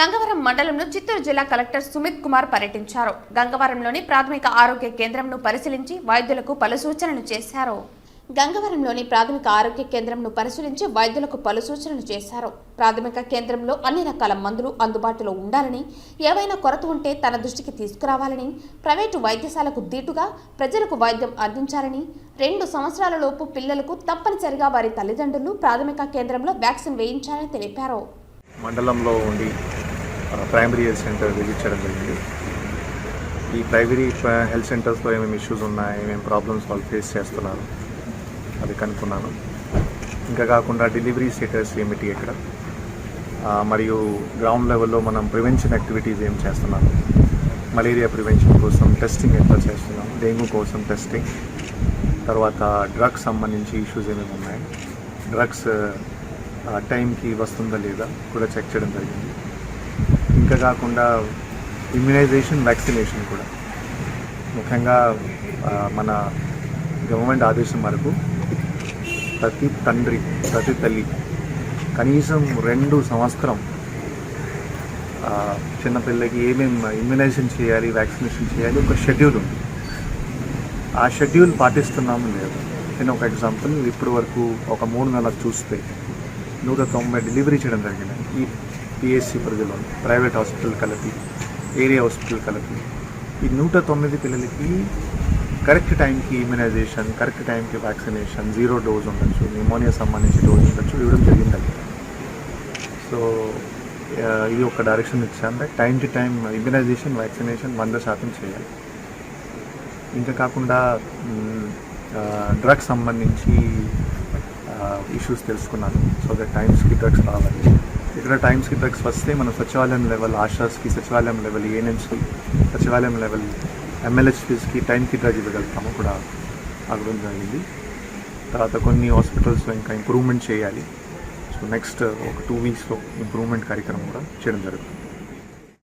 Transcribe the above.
గంగవరం మండలంలో చిత్తూరు జిల్లా కలెక్టర్ సుమిత్ కుమార్ పర్యటించారు. గంగవరంలోని ప్రాథమిక ఆరోగ్య కేంద్రంను పరిశీలించి వైద్యులకు పలు సూచనలు చేశారు. గంగవరంలోని ప్రాథమిక ఆరోగ్య కేంద్రంను పరిశీలించి వైద్యులకు పలు సూచనలు చేశారు. ప్రాథమిక కేంద్రంలో అన్ని రకాల మందులు అందుబాటులో ఉండాలని ఏవైనా కొరత ఉంటే తన దృష్టికి తీసుకురావాలని ప్రైవేటు వైద్యశాలకు దీటుగా ప్రజలకు వైద్యం అందించాలని రెండు సంవత్సరాలలోపు పిల్లలకు తప్పనిసరిగా వారి తల్లిదండ్రులు ప్రాథమిక కేంద్రంలో వ్యాక్సిన్ వేయించాలని తెలిపారు. మండలంలో ఉండి ప్రైమరీ హెల్త్ సెంటర్ విజిట్ చేయడం జరిగింది. ఈ ప్రైమరీ హెల్త్ సెంటర్స్లో ఏమేమి ఇష్యూస్ ఉన్నాయి ఏమేమి ప్రాబ్లమ్స్ వాళ్ళు ఫేస్ చేస్తున్నారు అది కనుక్కున్నాను. ఇంకా కాకుండా డెలివరీ స్టేటస్ ఏమిటి ఇక్కడ మరియు గ్రౌండ్ లెవెల్లో మనం ప్రివెన్షన్ యాక్టివిటీస్ ఏం చేస్తున్నాం? మలేరియా ప్రివెన్షన్ కోసం టెస్టింగ్ ఎట్లా చేస్తున్నాం? డెంగ్యూ కోసం టెస్టింగ్ తర్వాత డ్రగ్స్ సంబంధించి ఇష్యూస్ ఏమేమి ఉన్నాయి? డ్రగ్స్ టైంకి వస్తుందా లేదా కూడా చెక్ చేయడం జరిగింది. ఇంకా కాకుండా ఇమ్యునైజేషన్ వ్యాక్సినేషన్ కూడా. ముఖ్యంగా మన గవర్నమెంట్ ఆదేశం వరకు ప్రతి తండ్రి ప్రతి తల్లి కనీసం రెండు సంవత్సరం చిన్నపిల్లకి ఏమేమి ఇమ్యునైజేషన్ చేయాలి వ్యాక్సినేషన్ చేయాలి ఒక షెడ్యూల్ ఉంది. ఆ షెడ్యూల్ పాటిస్తున్నాము లేదు నేను ఒక ఎగ్జాంపుల్ ఇప్పటి వరకు ఒక మూడు నెలలు చూస్తే నూట తొంభై డెలివరీ చేయడం జరిగింది. ఈ పిఎస్సి పరిధిలో ప్రైవేట్ హాస్పిటల్ కలిపి ఏరియా హాస్పిటల్ కలిపి ఈ నూట తొమ్మిది పిల్లలకి కరెక్ట్ టైంకి ఇమ్యునైజేషన్ కరెక్ట్ టైంకి వ్యాక్సినేషన్ జీరో డోస్ ఉండొచ్చు న్యూమోనియా సంబంధించి డోస్ ఉండొచ్చు ఇవ్వడం జరిగిందండి సో ఇది ఒక డైరెక్షన్ ఇచ్చాను time to time immunisation vaccination వంద శాతం చేయాలి. ఇంకా కాకుండా డ్రగ్స్ సంబంధించి ఇష్యూస్ తెలుసుకున్నాను. సో దట్ టైమ్స్కి డ్రగ్స్ రావాలి. ఇక్కడ టైమ్స్కి డ్రగ్స్ వస్తే మనం సచివాలయం లెవెల్ ఆశాస్కి సచివాలయం లెవెల్ ఏఎన్ఎంస్కి సచివాలయం లెవెల్ ఎమ్మెల్యేస్కి టైంకి డ్రగ్ ఇవ్వగలుగుతాము కూడా అవ్వడం జరిగింది. తర్వాత కొన్ని హాస్పిటల్స్లో ఇంకా ఇంప్రూవ్మెంట్ చేయాలి. సో నెక్స్ట్ uh, ఒక టూ వీక్స్లో ఇంప్రూవ్మెంట్ కార్యక్రమం కూడా చేయడం జరుగుతుంది.